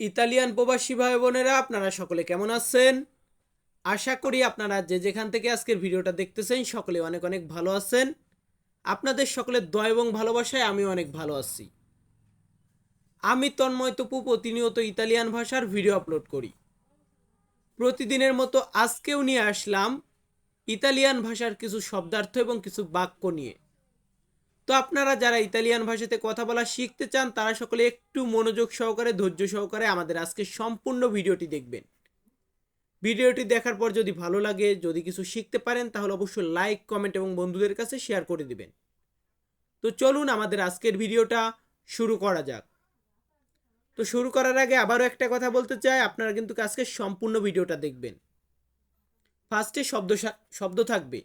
Italian প্রবাসী ভাই বোনেরা আপনারা সকলে কেমন আছেন? আশা করি আপনারা যে যেখান থেকে আজকের ভিডিওটা দেখতেছেন, সকলে অনেক অনেক ভালো আছেন। আপনাদের সকলের দয় এবং ভালোবাসায় আমি অনেক ভালো আছি। আমি তন্ময় তপু, প্রতিনিয়ত ইতালিয়ান ভাষার ভিডিও আপলোড করি। প্রতিদিনের মতো আজকেও নিয়ে আসলাম ইতালিয়ান ভাষার কিছু শব্দার্থ এবং কিছু বাক্য নিয়ে। তো আপনারা যারা ইতালিয়ান ভাষাতে কথা বলা শিখতে চান, তারা সকলে একটু মনোযোগ সহকারে, ধৈর্য সহকারে আমাদের আজকে সম্পূর্ণ ভিডিওটি দেখবেন। ভিডিওটি দেখার পর যদি ভালো লাগে, যদি কিছু শিখতে পারেন, তাহলে অবশ্যই লাইক, কমেন্ট এবং বন্ধুদের কাছে শেয়ার করে দিবেন। তো চলুন আমাদের আজকের ভিডিওটা শুরু করা যাক। তো শুরু করার আগে আবারও একটা কথা বলতে চাই, আপনারা কিন্তু আজকে সম্পূর্ণ ভিডিওটা দেখবেন। ফার্স্টে শব্দ শব্দ থাকবে।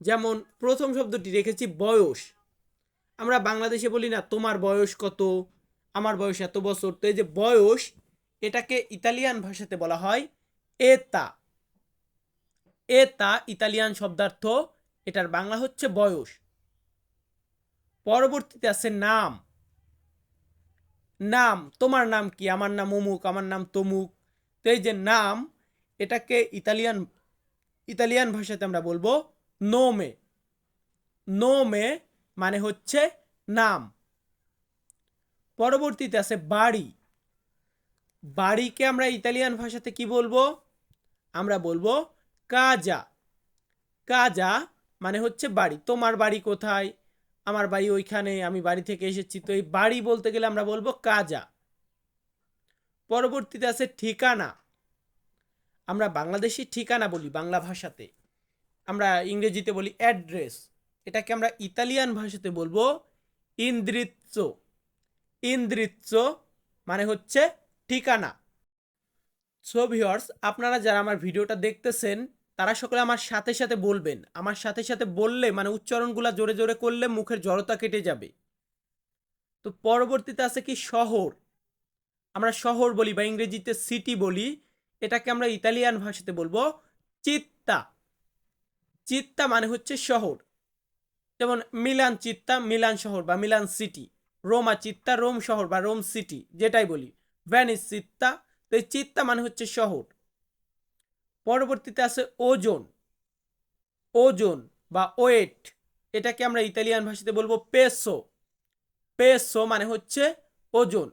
যেমন প্রথম শব্দটি রেখেছি বয়স। আমরা বাংলাদেশে বলি না, তোমার বয়স কত? আমার বয়স এত বছর। তো এই যে বয়স, এটাকে ইতালিয়ান ভাষাতে বলা হয় এতা। এতা ইতালিয়ান শব্দার্থ, এটার বাংলা হচ্ছে বয়স। পরবর্তীতে আছে নাম। নাম, তোমার নাম কি? আমার নাম অমুক, আমার নাম তমুক। তো এই যে নাম, এটাকে ইতালিয়ান ইতালিয়ান ভাষাতে আমরা বলব নোমে নোমে মানে হচ্ছে নাম। পরবর্তীতে আছে বাড়ি। বাড়িকে আমরা ইতালিয়ান ভাষাতে কি বলব? আমরা বলব কাজা কাজা মানে হচ্ছে বাড়ি। তোমার বাড়ি কোথায়? আমার বাড়ি ওইখানে, আমি বাড়ি থেকে এসেছি। তো এই বাড়ি বলতে গেলে আমরা বলব কাজা পরবর্তীতে আছে ঠিকানা। আমরা বাংলাদেশি ঠিকানা বলি বাংলা ভাষাতে। আমরা ইংরেজিতে বলি অ্যাড্রেস। এটাকে আমরা ইতালিয়ান ভাষাতে বলব ইন্দ্রিত্স ইন্দ্রিত্স মানে হচ্ছে ঠিকানা। সো ভিউয়ার্স আপনারা যারা আমার ভিডিওটা দেখতেছেন, তারা সকলে আমার সাথে সাথে বলবেন। আমার সাথে সাথে বললে মানে উচ্চারণগুলা জোরে জোরে করলে মুখের জড়তা কেটে যাবে। তো পরবর্তীতে আছে কি শহর। আমরা শহর বলি বা ইংরেজিতে সিটি বলি। এটাকে আমরা ইতালিয়ান ভাষাতে বলব চিত্তা চিত্তা মানে হচ্ছে শহর। যেমন মিলান চিত্তা, মিলান শহর বা মিলান সিটি। রোমা চিত্তা, রোম শহর বা রোম সিটি, যেটাই বলি। ভ্যানিস চিত্তা, তো এই চিত্তা মানে হচ্ছে শহর। পরবর্তীতে আছে ওজন। ওজন বা ওয়েট, এটাকে আমরা ইতালিয়ান ভাষাতে বলব পেসো। পেসো মানে হচ্ছে ওজন।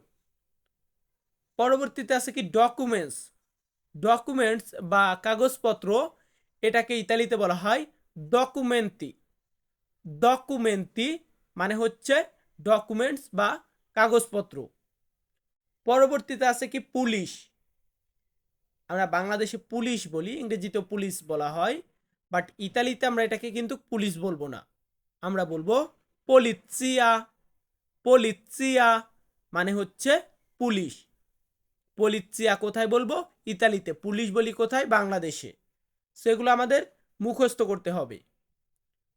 পরবর্তীতে আছে কি ডকুমেন্টস। ডকুমেন্টস বা কাগজপত্র এটাকে ইতালিতে বলা হয় ডকুমেন্টি ডকুমেন্টি মানে হচ্ছে ডকুমেন্টস বা কাগজপত্র। পরবর্তীতে আছে কি পুলিশ। আমরা বাংলাদেশে পুলিশ বলি ইংরেজিতে পুলিশ বলা হয় বাট ইতালিতে আমরা এটাকে কিন্তু পুলিশ বলব না। আমরা বলব পলিৎসিয়া পলিৎসিয়া মানে হচ্ছে পুলিশ। পলিৎসিয়া কোথায় বলব? ইতালিতে। পুলিশ বলি কোথায়? বাংলাদেশে। সেগুলো আমাদের মুখস্থ করতে হবে।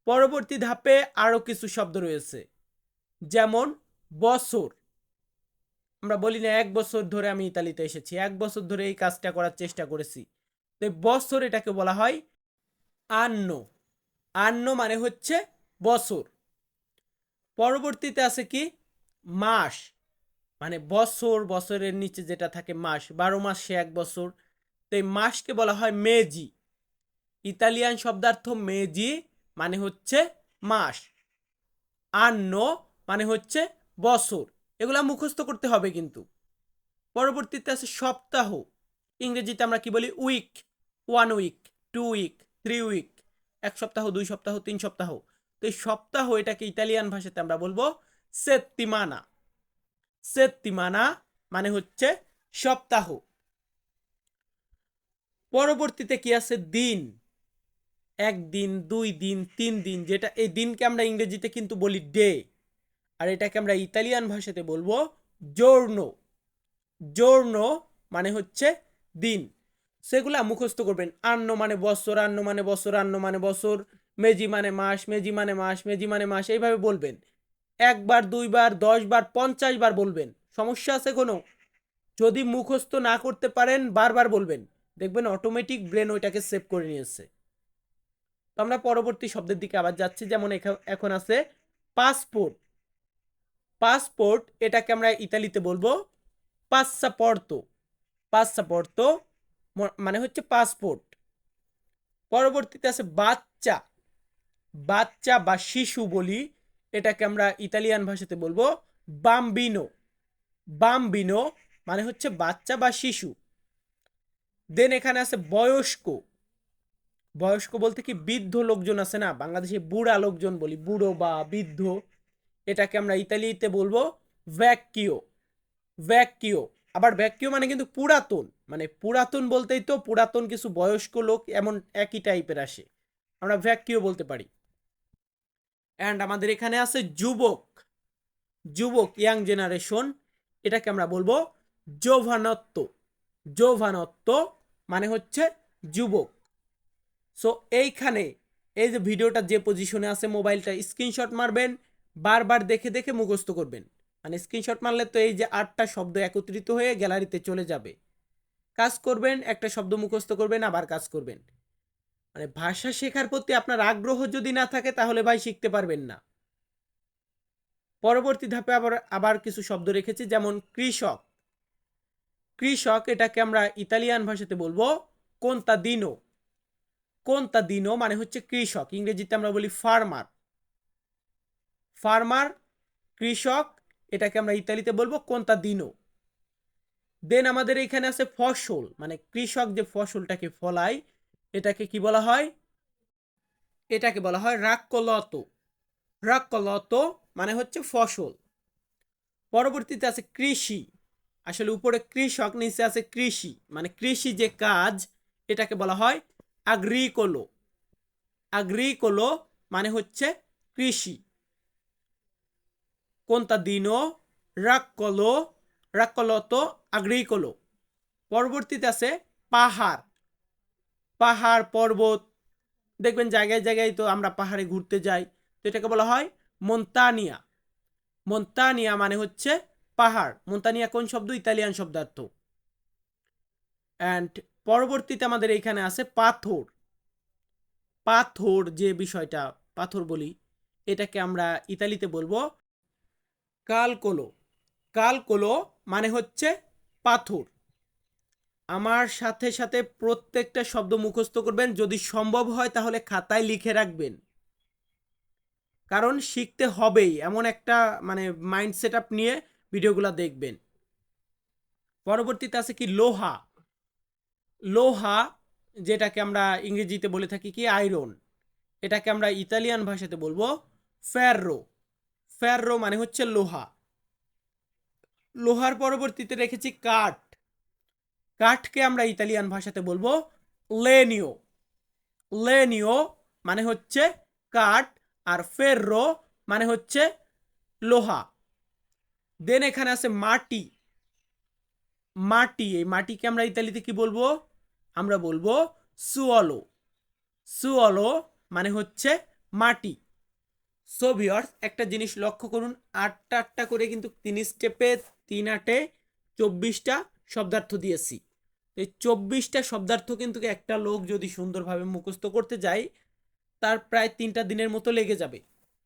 পরবর্তী ধাপে আরও কিছু শব্দ রয়েছে, যেমন বছর। আমরা বলি না এক বছর ধরে আমি ইতালিতে এসেছি, এক বছর ধরে এই কাজটা করার চেষ্টা করেছি। তো বছর এটাকে বলা হয় আন্ন। আন্ন মানে হচ্ছে বছর। পরবর্তীতে আছে কি? মাস। মানে বছর, বছরের নিচে যেটা থাকে মাস, বারো মাস এক বছর। তো এই মাসকে বলা হয় মেজি। ইতালিয়ান শব্দার্থ মেজি মানে হচ্ছে মাস। আন্ন মানে হচ্ছে বছর। এগুলা মুখস্থ করতে হবে কিন্তু। পরবর্তীতে আছে সপ্তাহ। ইংরেজিতে আমরা কি বলি? Week. One week, two week, three week. এক সপ্তাহ, দুই সপ্তাহ, তিন সপ্তাহ। তো এই সপ্তাহ এটাকে ইতালিয়ান ভাষাতে আমরা বলব সেত্তিমানা সেত্তিমানা মানে হচ্ছে সপ্তাহ। পরবর্তীতে কি আছে? দিন। একদিন, দুই দিন, তিন দিন, যেটা এই দিনকে আমরা ইংরেজিতে কিন্তু বলি ডে। আর এটাকে আমরা ইতালিয়ান ভাষাতে বলব জোর্নো জোর্নো মানে হচ্ছে দিন। সেগুলা মুখস্থ করবেন। আন্ন মানে বছর, আন্ন মানে বছর, আন্ন মানে বছর, মেজি মানে মাস, মেজি মানে মাস, মেজি মানে মাস, এইভাবে বলবেন। একবার, দুইবার, দশবার পঞ্চাশ বার বলবেন। সমস্যা আছে কোনো? যদি মুখস্থ না করতে পারেন, বারবার বলবেন। দেখবেন অটোমেটিক ব্রেন ওইটাকে সেভ করে নিয়েছে। আমরা পরবর্তী শব্দের দিকে আবার যাচ্ছি, যেমন এখা- এখন আছে পাসপোর্ট পাসপোর্ট এটাকে আমরা ইতালিতে বলব পাসাপর্তো পাসাপর্তো মানে হচ্ছে পাসপোর্ট পরবর্তীতে আছে বাচ্চা। বাচ্চা বা শিশু বলি, এটাকে আমরা ইতালিয়ান ভাষাতে বলব বাম্বিনো বাম্বিনো মানে হচ্ছে বাচ্চা বা শিশু। দেন এখানে আছে বয়স্ক। বয়স্ক বলতে কি বৃদ্ধ লোকজন আছে না? বাংলাদেশে বুড়া লোকজন বলি, বুড়ো বা বৃদ্ধ। এটাকে আমরা ইতালিতে বলব ভ্যাকিও ভ্যাকিও আবার ভ্যাকিও মানে কিন্তু পুরাতন। মানে পুরাতন বলতেই তো পুরাতন কিছু বয়স্ক লোক এমন একই টাইপের আসে। আমরা ভ্যাকিও বলতে পারি। অ্যান্ড আমাদের এখানে আছে যুবক। যুবক ইয়াং জেনারেশন এটাকে আমরা বলব জোভানত্ব জোভানত্ব মানে হচ্ছে যুবক। সো এইখানে এই যে ভিডিওটা যে পজিশনে আছে মোবাইলটা স্ক্রিনশট মারবেন, বারবার দেখে দেখে মুখস্থ করবেন। মানে স্ক্রিনশট মারলে তো এই যে আটটা শব্দ একত্রিত হয়ে গ্যালারিতে চলে যাবে। কাজ করবেন, একটা শব্দ মুখস্থ করবেন, আবার কাজ করবেন। মানে ভাষা শেখার প্রতি আপনার আগ্রহ যদি না থাকে, তাহলে ভাই শিখতে পারবেন না। পরবর্তী ধাপে আবার আবার কিছু শব্দ রেখেছি, যেমন কৃষক। কৃষক এটাকে আমরা ইতালিয়ান ভাষাতে বলব, কোনতা দিনো। কোনতা দিনো মানে হচ্ছে কৃষক? ইংরেজিতে আমরা বলি ফার্মার ফার্মার কৃষক, এটাকে আমরা ইতালিতে বলব কোনতা দিনো দেন আমাদের এখানে আছে ফসল মানে কৃষক যে ফসলটাকে ফলায়, এটাকে কি বলা হয়? এটাকে বলা হয় রাক্কলত। রাক্কলত মানে হচ্ছে ফসল। পরবর্তীতে আছে কৃষি। আসলে উপরে কৃষক, নিচে আছে কৃষি। মানে কৃষি যে কাজ, এটাকে বলা হয় আগ্রিকোলো আগ্রিকোলো মানে হচ্ছে কৃষি। কোনটা দিনও রাক্কলো রাক্কলত আগ্রিকোলো পরবর্তীতে আছে পাহাড় পাহাড় পর্বত। দেখবেন জায়গায় জায়গায় তো আমরা পাহাড়ে ঘুরতে যাই, তো এটাকে বলা হয় মন্তানিয়া। মন্তানিয়া মানে হচ্ছে পাহাড়। মন্তানিয়া কোন শব্দ? ইতালিয়ান শব্দার্থ। অ্যান্ড পরবর্তীতে আমাদের এইখানে আছে পাথর। পাথর যে বিষয়টা, পাথর বলি, এটাকে আমরা ইতালিতে বলব কালকোলো। কালকোলো মানে হচ্ছে পাথর। আমার সাথে সাথে প্রত্যেকটা শব্দ মুখস্থ করবেন, যদি সম্ভব হয় তাহলে খাতায় লিখে রাখবেন। কারণ শিখতে হবেই, এমন একটা মানে মাইন্ড সেট আপ নিয়ে ভিডিওগুলো দেখবেন। পরবর্তীতে আছে কি লোহা। লোহা, যেটাকে আমরা ইংরেজিতে বলে থাকি কি? আয়রন এটাকে আমরা ইতালিয়ান ভাষাতে বলব ফেররো ফেররো মানে হচ্ছে লোহা। লোহার পরবর্তীতে রেখেছি কাঠ। কাঠকে আমরা ইতালিয়ান ভাষাতে বলব লেনিও। লেনিও মানে হচ্ছে কাঠ আর ফেররো মানে হচ্ছে লোহা। দেন এখানে আছে মাটি। মাটি, এই মাটিকে আমরা ইতালিতে কি বলব? আমরা বলব সুঅলো সুঅলো মানে হচ্ছে মাটি। সো ভিওর্স একটা জিনিস লক্ষ্য করুন, আটটা আটটা করে কিন্তু তিন স্টেপে তিন আটে চব্বিশটা শব্দার্থ দিয়েছি। এই চব্বিশটা শব্দার্থ কিন্তু একটা লোক যদি সুন্দরভাবে মুখস্থ করতে যায়, তার প্রায় তিনটা দিনের মতো লেগে যাবে।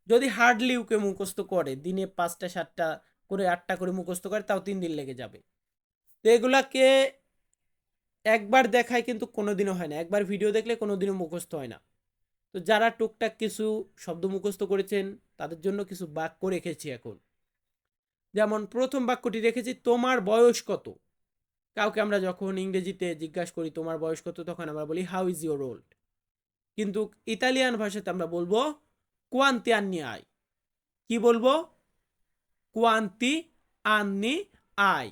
যদি হার্ডলি ওকে মুখস্থ করে, দিনে পাঁচটা, সাতটা করে, আটটা করে মুখস্থ করে, তাও তিন দিন লেগে যাবে। তো এগুলাকে একবার দেখায় কিন্তু কোনোদিনও হয় না। একবার ভিডিও দেখলে কোনোদিনও মুখস্থ হয় না। তো যারা টুকটাক কিছু শব্দ মুখস্থ করেছেন, তাদের জন্য কিছু বাক্য রেখেছি এখন। যেমন, প্রথম বাক্যটি রেখেছি, তোমার বয়স কত? কাউকে আমরা যখন ইংরেজিতে জিজ্ঞাসা করি, তোমার বয়স কত? তখন আমরা বলি হাউ ইজ ইউর ওল্ড কিন্তু ইতালিয়ান ভাষাতে আমরা বলব কোয়ান্তি আন্নি আই কি বলব? কোয়ান্তি আন্নি আই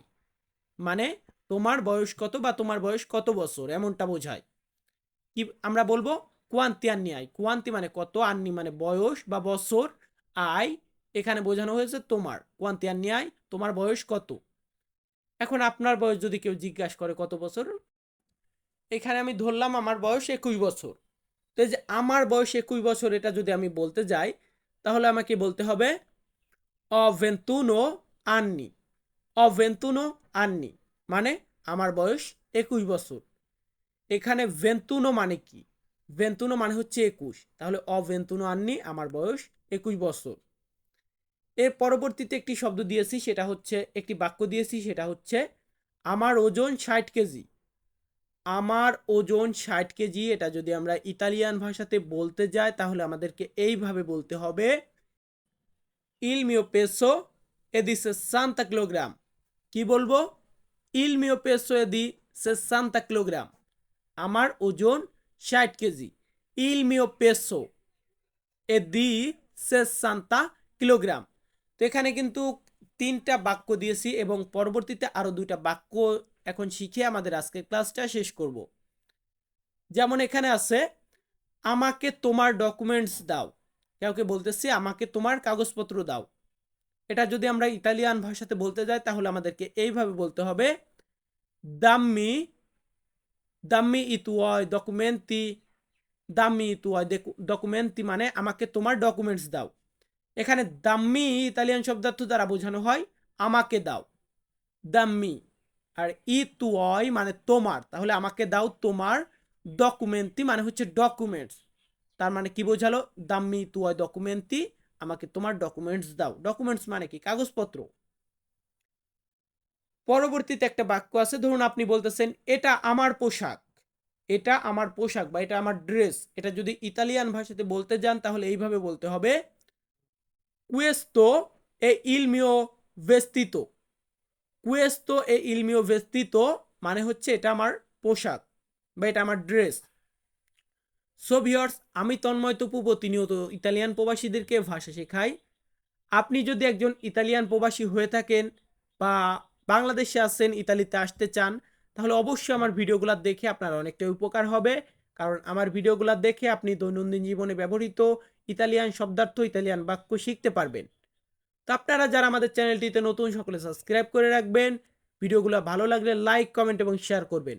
মানে তোমার বয়স কত বা তোমার বয়স কত বছর? এমনটা বোঝায়। কি আমরা বলব? কোয়ান্তি আন্নি আই। কোয়ান্তি মানে কত? আন্নি মানে বয়স বা বছর আয় এখানে বোঝানো হয়েছে তোমার। কোয়ান্তি আন্নি আই, তোমার বয়স কত? এখন আপনার বয়স যদি কেউ জিজ্ঞাসা করে কত বছর? এখানে আমি ধরলাম আমার বয়স একুশ বছর। তো যে আমার বয়স একুশ বছর এটা যদি আমি বলতে যাই, তাহলে আমাকে বলতে হবে অভেন্তুনো আন্নি। অভেন্তুনো আন্নি। মানে আমার বয়স একুশ বছর। এখানে ভেন্তুনো মানে কি? ভেন্তুনো মানে হচ্ছে একুশ। তাহলে অভেন্তুনো আননি, আমার বয়স একুশ বছর। এর পরবর্তীতে একটি শব্দ দিয়েছি, সেটা হচ্ছে, একটি বাক্য দিয়েছি, সেটা হচ্ছে, আমার ওজন ষাট কেজি। আমার ওজন ষাট কেজি, এটা যদি আমরা ইতালিয়ান ভাষাতে বলতে যাই, তাহলে আমাদেরকে এইভাবে বলতে হবে ইল মিও পেসো এদি সেসান্তা কিলোগ্রাম কি বলব? ইল মিও পেসো এদি সেসান্তা কিলোগ্রাম। আমার ওজন ষাট কেজি। ইল মিও পেসো এদি সেসান্তা কিলোগ্রাম। তো এখানে কিন্তু তিনটা বাক্য দিয়েছি এবং পরবর্তীতে আরও দুইটা বাক্য এখন শিখে আমাদের আজকের ক্লাসটা শেষ করব। যেমন এখানে আছে, আমাকে তোমার ডকুমেন্টস দাও। কাউকে বলতেছি, আমাকে তোমার কাগজপত্র দাও। এটা যদি আমরা ইতালিয়ান ভাষাতে বলতে যাই, তাহলে আমাদেরকে এইভাবে বলতে হবে, দাম্মি দাম্মি ইতুয় ডকুমেন্টি দাম্মি ইতুয় ডকুমেন্টি মানে আমাকে তোমার ডকুমেন্টস দাও। এখানে দাম্মি ইতালিয়ান শব্দার্থ দ্বারা বোঝানো হয়, আমাকে দাও। দাম্মি আর ই তুয় মানে তোমার, তাহলে আমাকে দাও তোমার ডকুমেন্টি মানে হচ্ছে ডকুমেন্টস। তার মানে কি বোঝালো? দাম্মি তুয় ডকুমেন্টি আমাকে তোমার ডকুমেন্টস দাও। ডকুমেন্টস মানে কি? কাগজপত্র। পরবর্তীতে একটা বাক্য আছে, ধরুন আপনি বলতেছেন, এটা আমার পোশাক। এটা আমার পোশাক বা এটা আমার ড্রেস এটা যদি ইতালিয়ান ভাষাতে বলতে যান, তাহলে এইভাবে বলতে হবে il mio vestito questo è il mio vestito মানে হচ্ছে এটা আমার পোশাক বা এটা আমার ড্রেস সো ভিউয়ার্স আমি তন্ময় তপু প্রতিনিয়ত ইতালিয়ান প্রবাসীদেরকে ভাষা শেখাই। আপনি যদি একজন ইতালিয়ান প্রবাসী হয়ে থাকেন বা বাংলাদেশে আসেন ইতালিতে আসতে চান, তাহলে অবশ্যই আমার ভিডিওগুলো দেখে আপনার অনেকটা উপকার হবে। কারণ আমার ভিডিওগুলো দেখে আপনি দৈনন্দিন জীবনে ব্যবহৃত ইতালিয়ান শব্দার্থ, ইতালিয়ান বাক্য শিখতে পারবেন। তো আপনারা যারা আমাদের চ্যানেলটিতে নতুন, সকলে সাবস্ক্রাইব করে রাখবেন। ভিডিওগুলো ভালো লাগলে লাইক, কমেন্ট এবং শেয়ার করবেন।